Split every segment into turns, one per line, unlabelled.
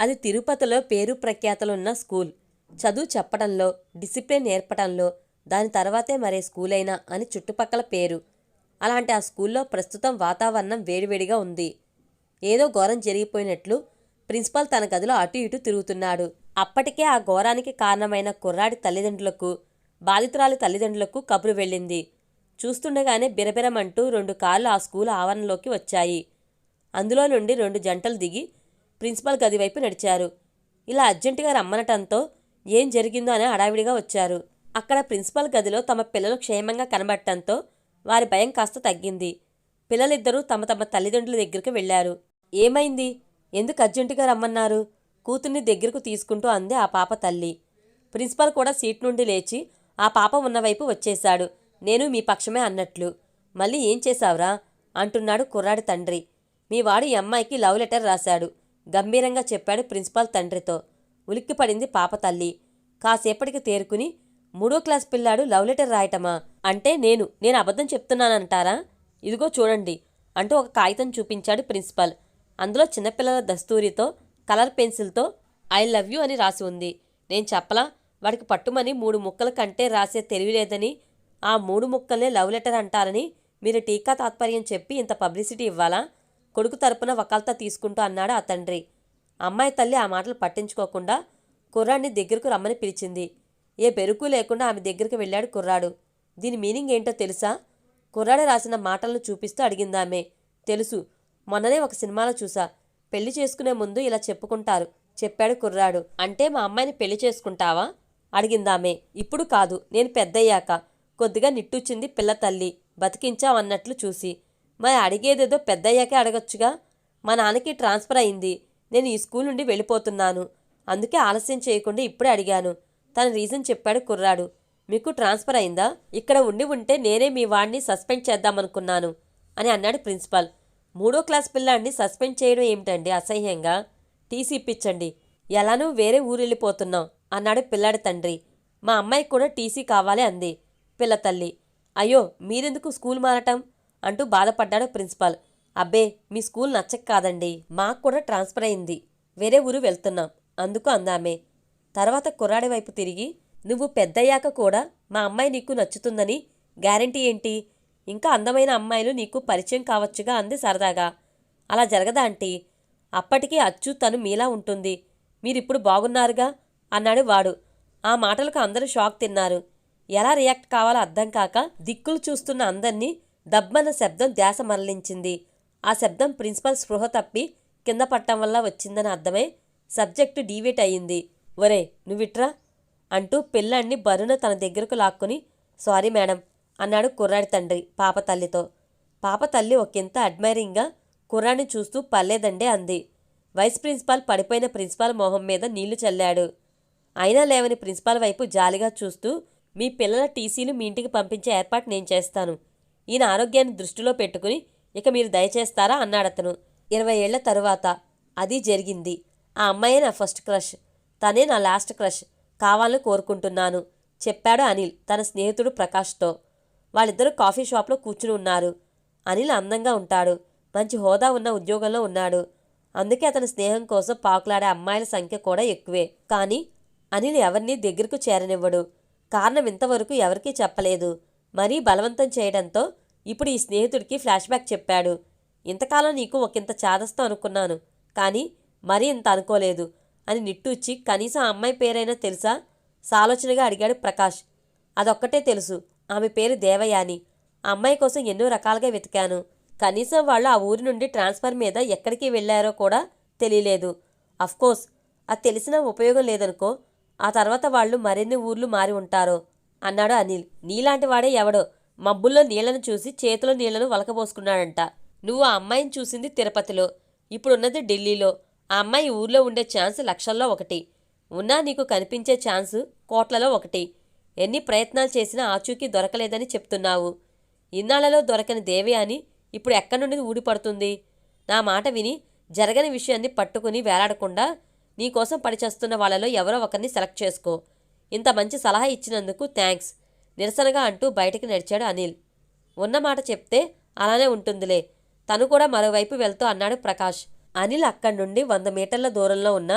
అది తిరుపతిలో పేరు ప్రఖ్యాతలున్న స్కూల్. చదువు చెప్పడంలో డిసిప్లిన్ నేర్పడంలో దాని తర్వాతే మరే స్కూల్ అయినా అని చుట్టుపక్కల పేరు. అలాంటి ఆ స్కూల్లో ప్రస్తుతం వాతావరణం వేడివేడిగా ఉంది. ఏదో ఘోరం జరిగిపోయినట్లు ప్రిన్సిపాల్ తన గదిలో అటు ఇటు తిరుగుతున్నాడు. అప్పటికే ఆ ఘోరానికి కారణమైన కుర్రాడి తల్లిదండ్రులకు బాధితురాలి తల్లిదండ్రులకు కబురు వెళ్ళింది. చూస్తుండగానే బిరబిరమంటూ రెండు కార్లు ఆ స్కూల్ ఆవరణలోకి వచ్చాయి. అందులో నుండి రెండు జంటలు దిగి ప్రిన్సిపల్ గది వైపు నడిచారు. ఇలా అర్జెంటుగా రమ్మనటంతో ఏం జరిగిందో అని హడావిడిగా వచ్చారు. అక్కడ ప్రిన్సిపల్ గదిలో తమ పిల్లలు క్షేమంగా కనబడటంతో వారి భయం కాస్త తగ్గింది. పిల్లలిద్దరూ తమ తమ తల్లిదండ్రుల దగ్గరికి వెళ్ళారు. ఏమైంది? ఎందుకు అర్జెంటుగా రమ్మన్నారు? కూతుర్ని దగ్గరకు తీసుకుంటూ అంది ఆ పాప తల్లి. ప్రిన్సిపల్ కూడా సీట్ నుండి లేచి ఆ పాప ఉన్నవైపు వచ్చేశాడు. నేను మీ పక్షమే అన్నట్లు. మళ్ళీ ఏం చేశావురా? అంటున్నాడు కుర్రాడి తండ్రి. మీ వాడు ఈ అమ్మాయికి లవ్ లెటర్ రాశాడు. గంభీరంగా చెప్పాడు ప్రిన్సిపాల్ తండ్రితో. ఉలిక్కిపడింది పాప తల్లి. కాసేపటికి తేరుకుని మూడో క్లాస్ పిల్లాడు లవ్ లెటర్ రాయటమా? అంటే నేను నేను అబద్ధం చెప్తున్నానంటారా? ఇదిగో చూడండి అంటూ ఒక కాగితం చూపించాడు ప్రిన్సిపాల్. అందులో చిన్నపిల్లల దస్తూరితో కలర్ పెన్సిల్తో ఐ లవ్ యూ అని రాసి ఉంది. నేను చెప్పలా వాడికి పట్టుమని మూడు ముక్కల కంటే రాసే తెలివి లేదని ఆ మూడు ముక్కలే లవ్ లెటర్ అంటారని మీరు టీకా తాత్పర్యం చెప్పి ఇంత పబ్లిసిటీ ఇవ్వాలా? కొడుకు తరపున వకాల్తా తీసుకుంటూ అన్నాడు ఆ తండ్రి. అమ్మాయి తల్లి ఆ మాటలు పట్టించుకోకుండా కుర్రాడిని దగ్గరకు రమ్మని పిలిచింది. ఏ బెరుకు లేకుండా ఆమె దగ్గరికి వెళ్ళాడు కుర్రాడు. దీని మీనింగ్ ఏంటో తెలుసా? కుర్రాడు రాసిన మాటలను చూపిస్తూ అడిగిందామె. తెలుసు. మొన్ననే ఒక సినిమాలో చూసా. పెళ్ళి చేసుకునే ముందు ఇలా చెప్పుకుంటారు. చెప్పాడు కుర్రాడు. అంటే మా అమ్మాయిని పెళ్ళి చేసుకుంటావా? అడిగిందామె. ఇప్పుడు కాదు. నేను పెద్దయ్యాక. కొద్దిగా నిట్టూచింది పిల్ల తల్లి. బతికించావన్నట్లు చూసి. మరి అడిగేదేదో పెద్దయ్యాకే అడగొచ్చుగా. మా నాన్నకి ట్రాన్స్ఫర్ అయింది. నేను ఈ స్కూల్ నుండి వెళ్ళిపోతున్నాను. అందుకే ఆలస్యం చేయకుండా ఇప్పుడే అడిగాను. తన రీజన్ చెప్పాడు కుర్రాడు. మీకు ట్రాన్స్ఫర్ అయిందా? ఇక్కడ ఉండి ఉంటే నేనే మీ వాడిని సస్పెండ్ చేద్దామనుకున్నాను అని అన్నాడు ప్రిన్సిపాల్. మూడో క్లాస్ పిల్లాడిని సస్పెండ్ చేయడం ఏమిటండి అసహ్యంగా? టీసీ ఇప్పించండి. ఎలానూ వేరే ఊరు వెళ్ళిపోతున్నాం అన్నాడు పిల్లాడి తండ్రి. మా అమ్మాయికి కూడా టీసీ కావాలి అంది పిల్ల తల్లి. అయ్యో మీరెందుకు స్కూల్ మారటం? అంటూ బాధపడ్డాడు ప్రిన్సిపాల్. అబ్బే మీ స్కూల్ నచ్చక కాదండి. మాకు కూడా ట్రాన్స్ఫర్ అయింది. వేరే ఊరు వెళ్తున్నాం. అందుకు అందామే. తర్వాత కుర్రాడి వైపు తిరిగి నువ్వు పెద్దయ్యాక కూడా మా అమ్మాయి నీకు నచ్చుతుందని గ్యారంటీ ఏంటి? ఇంకా అందమైన అమ్మాయిలు నీకు పరిచయం కావచ్చుగా అంది సరదాగా. అలా జరగదా ఆంటీ? అప్పటికీ అచ్చు తను మీలా ఉంటుంది. మీరిప్పుడు బాగున్నారుగా? అన్నాడు వాడు. ఆ మాటలకు అందరూ షాక్ తిన్నారు. ఎలా రియాక్ట్ కావాలో అర్థం కాక దిక్కులు చూస్తున్న అందర్నీ దబ్బన శబ్దం ధ్యాస మరలించింది. ఆ శబ్దం ప్రిన్సిపల్ స్పృహ తప్పి కింద పట్టం వల్ల వచ్చిందని అర్థమై సబ్జెక్టు డీవేట్ అయ్యింది. ఒరే నువ్విట్రా? అంటూ పిల్లాన్ని బరున తన దగ్గరకు లాక్కుని సారీ మేడం అన్నాడు కుర్రాడి తండ్రి పాప తల్లితో. పాప తల్లి ఒకంత అడ్మైరింగ్గా కుర్రాడిని చూస్తూ పర్లేదండే అంది. వైస్ ప్రిన్సిపాల్ పడిపోయిన ప్రిన్సిపాల్ మొహం మీద నీళ్ళు చల్లాడు. అయినా లేవని ప్రిన్సిపాల్ వైపు జాలిగా చూస్తూ మీ పిల్లల టీసీలు మీ ఇంటికి పంపించే ఏర్పాటు నేను చేస్తాను. ఈయన ఆరోగ్యాన్ని దృష్టిలో పెట్టుకుని ఇక మీరు దయచేస్తారా? అన్నాడతను. ఇరవై ఏళ్ళ తరువాత అది జరిగింది. ఆ అమ్మాయే నా ఫస్ట్ క్రష్. తనే నా లాస్ట్ క్రష్. కావాలని కోరుకుంటున్నాను చెప్పాడు అనిల్ తన స్నేహితుడు ప్రకాష్తో. వాళ్ళిద్దరూ కాఫీ షాప్లో కూర్చుని ఉన్నారు. అనిల్ అందంగా ఉంటాడు. మంచి హోదా ఉన్న ఉద్యోగంలో ఉన్నాడు. అందుకే అతని స్నేహం కోసం పాకులాడే అమ్మాయిల సంఖ్య కూడా ఎక్కువే. కానీ అనిల్ ఎవరినీ దగ్గరకు చేరనివ్వడు. కారణం ఇంతవరకు ఎవరికీ చెప్పలేదు. మరీ బలవంతం చేయడంతో ఇప్పుడు ఈ స్నేహితుడికి ఫ్లాష్ బ్యాక్ చెప్పాడు. ఇంతకాలం నీకు ఒకంత చాదస్తం అనుకున్నాను కానీ మరీ ఇంత అనుకోలేదు అని నిట్టూచి కనీసం అమ్మాయి పేరైనా తెలుసా? సాలోచనగా అడిగాడు ప్రకాష్. అదొక్కటే తెలుసు ఆమె పేరు దేవయాని. అమ్మాయి కోసం ఎన్నో రకాలుగా వెతికాను. కనీసం వాళ్ళు ఆ ఊరి నుండి ట్రాన్స్ఫర్ మీద ఎక్కడికి వెళ్ళారో కూడా తెలియలేదు. అఫ్కోర్స్ అది తెలిసినా ఉపయోగం లేదనుకో ఆ తర్వాత వాళ్ళు మరిన్ని ఊర్లు మారి ఉంటారో అన్నాడు అనిల్. నీలాంటి వాడే ఎవడో. మబ్బుల్లో నీళ్ళను చూసి చేతిలో నీళ్ళను వలకబోసుకున్నాడంట. నువ్వు ఆ అమ్మాయిని చూసింది తిరుపతిలో. ఇప్పుడున్నది ఢిల్లీలో. ఆ అమ్మాయి ఊర్లో ఉండే ఛాన్స్ లక్షల్లో ఒకటి. ఉన్నా నీకు కనిపించే ఛాన్స్ కోట్లలో ఒకటి. ఎన్ని ప్రయత్నాలు చేసినా ఆచూకీ దొరకలేదని చెప్తున్నావు. ఇన్నాళ్ళలో దొరకని దేవి అని ఇప్పుడు ఎక్కడి నుండి ఊడిపడుతుంది? నా మాట విని జరగని విషయాన్ని పట్టుకుని వేలాడకుండా నీకోసం పడిచేస్తున్న వాళ్ళలో ఎవరో ఒకరిని సెలెక్ట్ చేసుకో. ఇంత మంచి సలహా ఇచ్చినందుకు థ్యాంక్స్ నిరసనగా అంటూ బయటికి నడిచాడు అనిల్. ఉన్న మాట చెప్తే అలానే ఉంటుందిలే తను కూడా మరోవైపు వెళ్తూ అన్నాడు ప్రకాష్. అనిల్ అక్కడి నుండి వంద మీటర్ల దూరంలో ఉన్న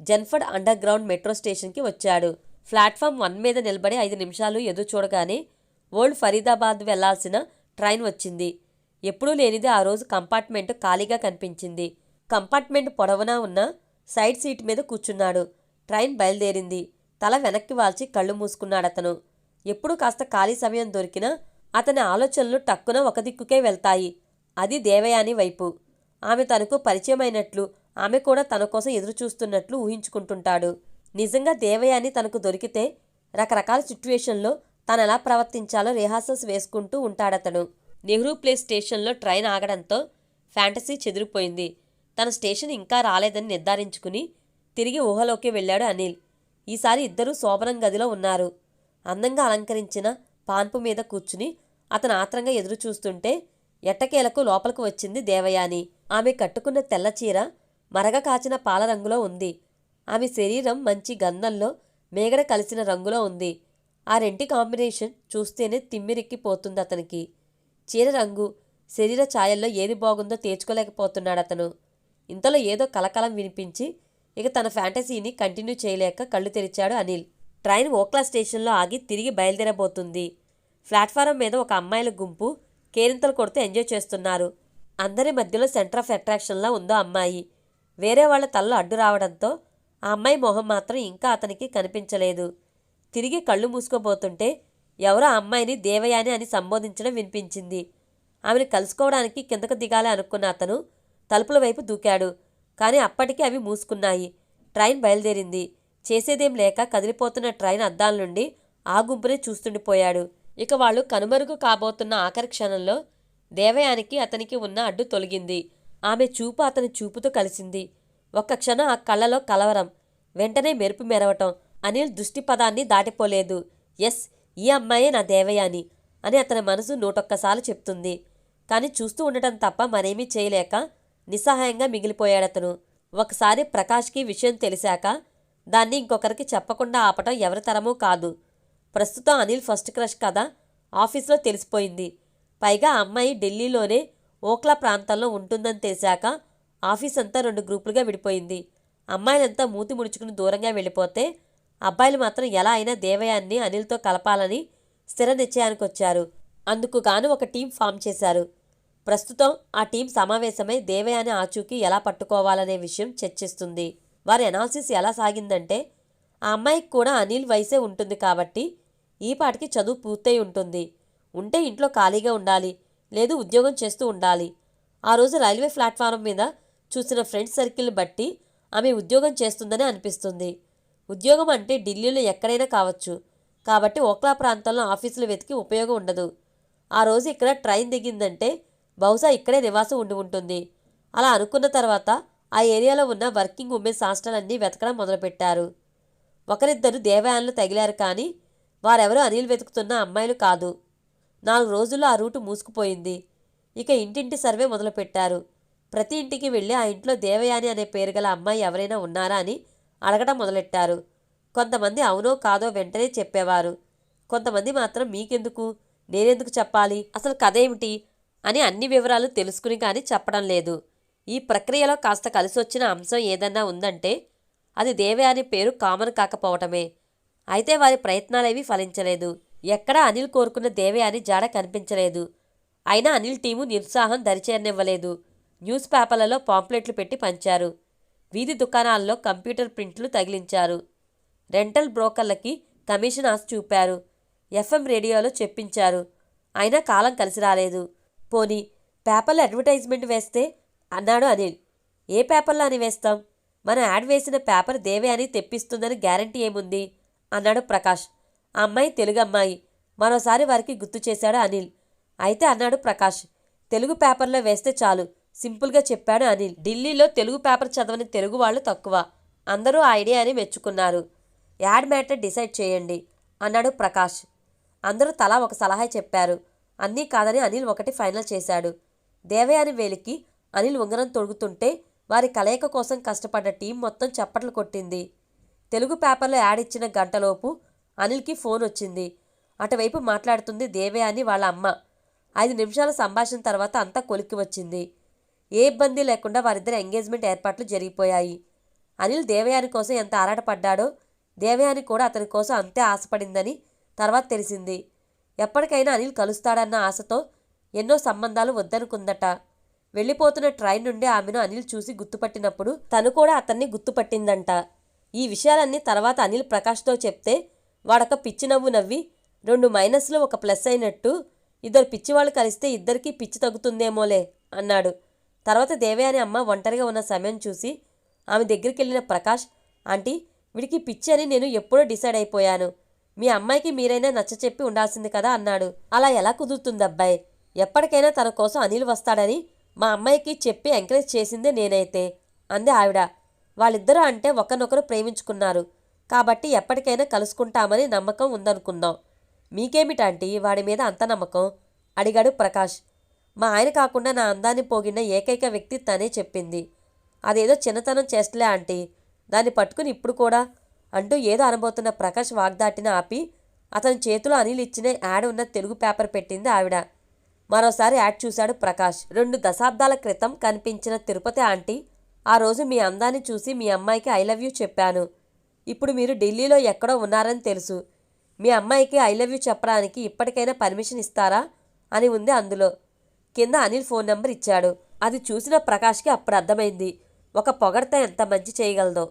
జన్ఫర్డ్ అండర్ గ్రౌండ్ మెట్రో స్టేషన్కి వచ్చాడు. ప్లాట్ఫామ్ వన్ మీద నిలబడి ఐదు నిమిషాలు ఎదురు చూడగానే ఓల్డ్ ఫరీదాబాద్ వెళ్ళాల్సిన ట్రైన్ వచ్చింది. ఎప్పుడూ లేనిది ఆ రోజు కంపార్ట్మెంట్ ఖాళీగా కనిపించింది. కంపార్ట్మెంట్ పొడవునా ఉన్న సైడ్ సీట్ మీద కూర్చున్నాడు. ట్రైన్ బయలుదేరింది. తల వెనక్కి వాల్చి కళ్ళు మూసుకున్నాడతను. ఎప్పుడు కాస్త ఖాళీ సమయం దొరికినా అతని ఆలోచనలు టక్కున ఒక దిక్కుకే వెళ్తాయి. అది దేవయాని వైపు. ఆమె తనకు పరిచయమైనట్లు ఆమె కూడా తన కోసం ఎదురుచూస్తున్నట్లు ఊహించుకుంటుంటాడు. నిజంగా దేవయాని తనకు దొరికితే రకరకాల సిచ్యువేషన్లో తను ఎలా ప్రవర్తించాలో రిహార్సల్స్ వేసుకుంటూ ఉంటాడతను. నెహ్రూ ప్లేస్ స్టేషన్లో ట్రైన్ ఆగడంతో ఫ్యాంటసీ చెదిరిపోయింది. తన స్టేషన్ ఇంకా రాలేదని నిర్ధారించుకుని తిరిగి ఊహలోకి వెళ్ళాడు అనిల్. ఈసారి ఇద్దరూ శోభనం గదిలో ఉన్నారు. అందంగా అలంకరించిన పాన్పు మీద కూర్చుని అతను ఆత్రంగా ఎదురు చూస్తుంటే ఎట్టకేలకు లోపలికి వచ్చింది దేవయాని. ఆమె కట్టుకున్న తెల్ల చీర మరగ కాచిన పాల రంగులో ఉంది. ఆమె శరీరం మంచి గంధంలో మేగడ కలిసిన రంగులో ఉంది. ఆ రెంటి కాంబినేషన్ చూస్తేనే తిమ్మిరెక్కిపోతుంది అతనికి. చీర రంగు శరీర ఛాయల్లో ఏది బాగుందో తేల్చుకోలేకపోతున్నాడు అతను ఇంతలో ఏదో కలకలం వినిపించి ఇక తన ఫ్యాంటసీని కంటిన్యూ చేయలేక కళ్ళు తెరిచాడు అనిల్. ట్రైన్ ఓక్లా స్టేషన్లో ఆగి తిరిగి బయలుదేరబోతుంది. ప్లాట్ఫారం మీద ఒక అమ్మాయిల గుంపు కేరింతలు కొడుతూ ఎంజాయ్ చేస్తున్నారు. అందరి మధ్యలో సెంటర్ ఆఫ్ అట్రాక్షన్లా ఉందో అమ్మాయి. వేరే వాళ్ళ తలలో అడ్డు రావడంతో ఆ అమ్మాయి మొహం మాత్రం ఇంకా అతనికి కనిపించలేదు. తిరిగి కళ్ళు మూసుకోబోతుంటే ఎవరో ఆ అమ్మాయిని దేవయాని అని సంబోధించడం వినిపించింది. ఆమెను కలుసుకోవడానికి కిందకు దిగాలి అనుకున్న అతను తలుపుల వైపు దూకాడు. కానీ అప్పటికి అవి మూసుకున్నాయి. ట్రైన్ బయలుదేరింది. చేసేదేం లేక కదిలిపోతున్న ట్రైన్ అద్దాల నుండి ఆ గుంపునే చూస్తుండిపోయాడు. ఇక వాళ్ళు కనుమరుగు కాబోతున్న ఆఖరి క్షణంలో దేవయానికి అతనికి ఉన్న అడ్డు తొలగింది. ఆమె చూపు అతని చూపుతో కలిసింది. ఒక్క క్షణం ఆ కళ్ళలో కలవరం. వెంటనే మెరుపు మెరవటం. అనిల్ దృష్టి పదాన్ని దాటిపోలేదు. ఎస్ ఈ అమ్మాయే నా దేవయాని అని అతని మనసు నూటొక్కసార్లు చెప్తుంది. కానీ చూస్తూ ఉండటం తప్ప మరేమీ చేయలేక నిస్సహాయంగా మిగిలిపోయాడతను ఒకసారి ప్రకాష్కి విషయం తెలిసాక దాన్ని ఇంకొకరికి చెప్పకుండా ఆపటం ఎవరి తరమూ కాదు. ప్రస్తుతం అనిల్ ఫస్ట్ క్రష్ కదా ఆఫీస్లో తెలిసిపోయింది. పైగా అమ్మాయి ఢిల్లీలోనే ఓక్లా ప్రాంతంలో ఉంటుందని తెలిసాక ఆఫీస్ అంతా రెండు గ్రూపులుగా విడిపోయింది. అమ్మాయిలంతా మూతి ముడుచుకుని దూరంగా వెళ్ళిపోతే అబ్బాయిలు మాత్రం ఎలా అయినా దేవయాన్ని అనిల్తో కలపాలని స్థిర నిశ్చయానికి వచ్చారు అందుకు గాను ఒక టీం ఫామ్ చేశారు. ప్రస్తుతం ఆ టీం సమావేశమై దేవయాని ఆచూకీ ఎలా పట్టుకోవాలనే విషయం చర్చిస్తుంది. వారి అనాలిసిస్ ఎలా సాగిందంటే ఆ అమ్మాయికి కూడా అనిల్ వయసే ఉంటుంది కాబట్టి ఈ పాటికి చదువు పూర్తయి ఉంటుంది. ఉంటే ఇంట్లో ఖాళీగా ఉండాలి లేదు ఉద్యోగం చేస్తూ ఉండాలి. ఆ రోజు రైల్వే ప్లాట్ఫారం మీద చూసిన ఫ్రెండ్స్ సర్కిల్ని బట్టి ఆమె ఉద్యోగం చేస్తుందని అనిపిస్తుంది. ఉద్యోగం అంటే ఢిల్లీలో ఎక్కడైనా కావచ్చు. కాబట్టి ఓక్లా ప్రాంతంలో ఆఫీసులు వెతికి ఉపయోగం ఉండదు. ఆ రోజు ఇక్కడ ట్రైన్ దిగిందంటే బహుశా ఇక్కడే నివాసం ఉండి ఉంటుంది. అలా అనుకున్న తర్వాత ఆ ఏరియాలో ఉన్న వర్కింగ్ ఉమెన్స్ హాస్టల్ అన్నీ వెతకడం మొదలుపెట్టారు. ఒకరిద్దరు దేవాలయంలో తగిలారు కానీ వారెవరూ అనిల్ వెతుకుతున్న అమ్మాయిలు కాదు. నాలుగు రోజుల్లో ఆ రూటు మూసుకుపోయింది. ఇక ఇంటింటి సర్వే మొదలుపెట్టారు. ప్రతి ఇంటికి వెళ్ళి ఆ ఇంట్లో దేవయాని అనే పేరు గల అమ్మాయి ఎవరైనా ఉన్నారా అని అడగడం మొదలెట్టారు. కొంతమంది అవునో కాదో వెంటనే చెప్పేవారు. కొంతమంది మాత్రం మీకెందుకు? నేనెందుకు చెప్పాలి? అసలు కథ ఏమిటి? అని అన్ని వివరాలు తెలుసుకుని కానీ చెప్పడం లేదు. ఈ ప్రక్రియలో కాస్త కలిసొచ్చిన అంశం ఏదన్నా ఉందంటే అది దేవే అనే పేరు కామన్ కాకపోవటమే. అయితే వారి ప్రయత్నాలేవీ ఫలించలేదు. ఎక్కడా అనిల్ కోరుకున్న దేవే అని జాడ కనిపించలేదు. అయినా అనిల్ టీము నిరుత్సాహం దరిచేరనివ్వలేదు. న్యూస్ పేపర్లలో పాంప్లెట్లు పెట్టి పంచారు. వీధి దుకాణాల్లో కంప్యూటర్ ప్రింట్లు తగిలించారు. రెంటల్ బ్రోకర్లకి కమిషన్ ఆశ చూపారు. ఎఫ్ఎం రేడియోలో చెప్పించారు. అయినా కాలం కలిసి రాలేదు. పోనీ పేపర్లో అడ్వర్టైజ్మెంట్ వేస్తే అన్నాడు అనిల్. ఏ పేపర్లో అని వేస్తాం? మన యాడ్ వేసిన పేపర్ దేవే అని తెప్పిస్తుందని గ్యారంటీ ఏముంది? అన్నాడు ప్రకాష్. అమ్మాయి తెలుగు అమ్మాయి. మరోసారి వారికి గుర్తు చేశాడు అనిల్. అయితే అన్నాడు ప్రకాష్ తెలుగు పేపర్లో వేస్తే చాలు. సింపుల్గా చెప్పాడు అనిల్. ఢిల్లీలో తెలుగు పేపర్ చదవని తెలుగు వాళ్ళు తక్కువ. అందరూ ఐడియాని మెచ్చుకున్నారు. యాడ్ మ్యాటర్ డిసైడ్ చేయండి అన్నాడు ప్రకాష్. అందరూ తలా ఒక సలహా చెప్పారు. అన్నీ కాదని అనిల్ ఒకటి ఫైనల్ చేశాడు. దేవయాని వేలికి అనిల్ ఉంగరం తొడుగుతుంటే వారి కలయిక కోసం కష్టపడ్డ టీం మొత్తం చప్పట్లు కొట్టింది. తెలుగు పేపర్లో యాడ్ ఇచ్చిన గంటలోపు అనిల్కి ఫోన్ వచ్చింది. అటువైపు మాట్లాడుతుంది దేవయాని వాళ్ళ అమ్మ. ఐదు నిమిషాల సంభాషణ తర్వాత అంతా కొలిక్కి వచ్చింది. ఏ ఇబ్బంది లేకుండా వారిద్దరి ఎంగేజ్మెంట్ ఏర్పాట్లు జరిగిపోయాయి. అనిల్ దేవయాని కోసం ఎంత ఆరాటపడ్డాడో దేవయాని కూడా అతని కోసం అంతే ఆశపడిందని తర్వాత తెలిసింది. ఎప్పటికైనా అనిల్ కలుస్తాడన్న ఆశతో ఎన్నో సంబంధాలు వద్దనుకుందట. వెళ్ళిపోతున్న ట్రైన్ నుండి ఆమెను అనిల్ చూసి గుర్తుపట్టినప్పుడు తను కూడా అతన్ని గుర్తుపట్టిందంట. ఈ విషయాలన్నీ తర్వాత అనిల్ ప్రకాష్తో చెప్తే వాడొక పిచ్చి నవ్వు నవ్వి రెండు మైనస్లు ఒక ప్లస్ అయినట్టు ఇద్దరు పిచ్చివాళ్ళు కలిస్తే ఇద్దరికీ పిచ్చి తగ్గుతుందేమోలే అన్నాడు. తర్వాత దేవయాని అమ్మ ఒంటరిగా ఉన్న సమయం చూసి ఆమె దగ్గరికి వెళ్ళిన ప్రకాష్ ఆంటీ వీడికి పిచ్చి అని నేను ఎప్పుడో డిసైడ్ అయిపోయాను. మీ అమ్మాయికి మీరైనా నచ్చచెప్పి ఉండాల్సింది కదా అన్నాడు. అలా ఎలా కుదురుతుంది అబ్బాయి ఎప్పటికైనా తన కోసం అనిల్ వస్తాడని మా అమ్మాయికి చెప్పి ఎంకరేజ్ చేసిందే నేనైతే అంది ఆవిడ. వాళ్ళిద్దరూ అంటే ఒకరినొకరు ప్రేమించుకున్నారు. కాబట్టి ఎప్పటికైనా కలుసుకుంటామని నమ్మకం ఉందనుకుందాం. మీకేమిటాంటి వాడి మీద అంత నమ్మకం? అడిగాడు ప్రకాష్. మా ఆయన కాకుండా నా అందాన్ని పోగిన ఏకైక వ్యక్తి తనే చెప్పింది. అదేదో చిన్నతనం చేస్తలే ఆంటీ. దాన్ని పట్టుకుని ఇప్పుడు కూడా అంటూ ఏదో అనబోతున్న ప్రకాష్ వాగ్దాటిని ఆపి అతని చేతిలో అనిల్ ఇచ్చిన యాడ్ ఉన్న తెలుగు పేపర్ పెట్టింది ఆవిడ. మరోసారి యాడ్ చూశాడు ప్రకాష్. రెండు దశాబ్దాల క్రితం కనిపించిన తిరుపతి ఆంటీ ఆ రోజు మీ అందాన్ని చూసి మీ అమ్మాయికి ఐ లవ్ యూ చెప్పాను. ఇప్పుడు మీరు ఢిల్లీలో ఎక్కడో ఉన్నారని తెలుసు. మీ అమ్మాయికి ఐ లవ్ యూ చెప్పడానికి ఇప్పటికైనా పర్మిషన్ ఇస్తారా? అని ఉంది అందులో. కింద అనిల్ ఫోన్ నెంబర్ ఇచ్చాడు. అది చూసిన ప్రకాష్కి అప్పుడు అర్థమైంది. ఒక పొగడత ఎంత మంచి చేయగలదో.